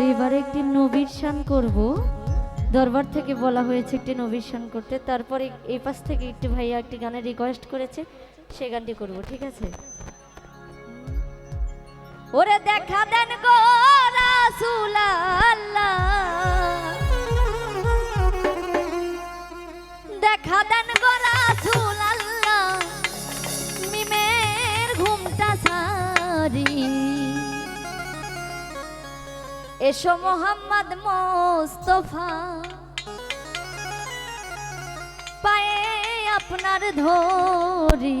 আর একটি নবীর শান করব। দরবার থেকে বলা হয়েছে একটি নবীর শান করতে। তারপরে এই পাশ থেকে একটি ভাইয়া একটি গানের রিকোয়েস্ট করেছে, সে গানটি করব, ঠিক আছে? ওরে দেখা দেন গো রাসূল দেখা দেন গো রাসূল মিমের ঘুমটা সারি। এসো মোহাম্মদ মোস্তফা। পায়ে আপনার ধরি।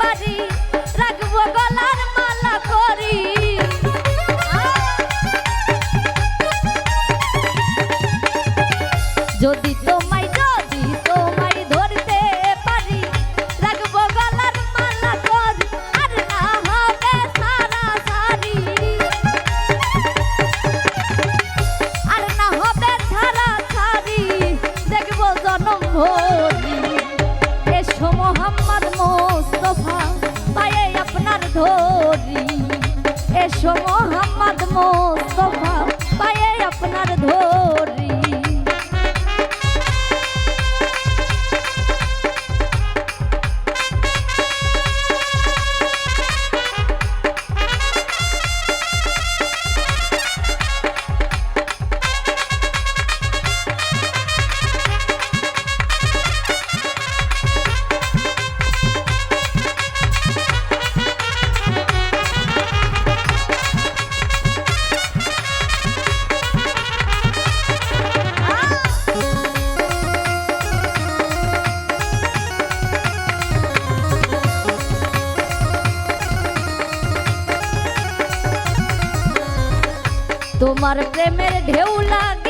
পারি রাখব গলার মালা করি। যদি তোমায় তোমার প্রেমের ঢেউ লাগ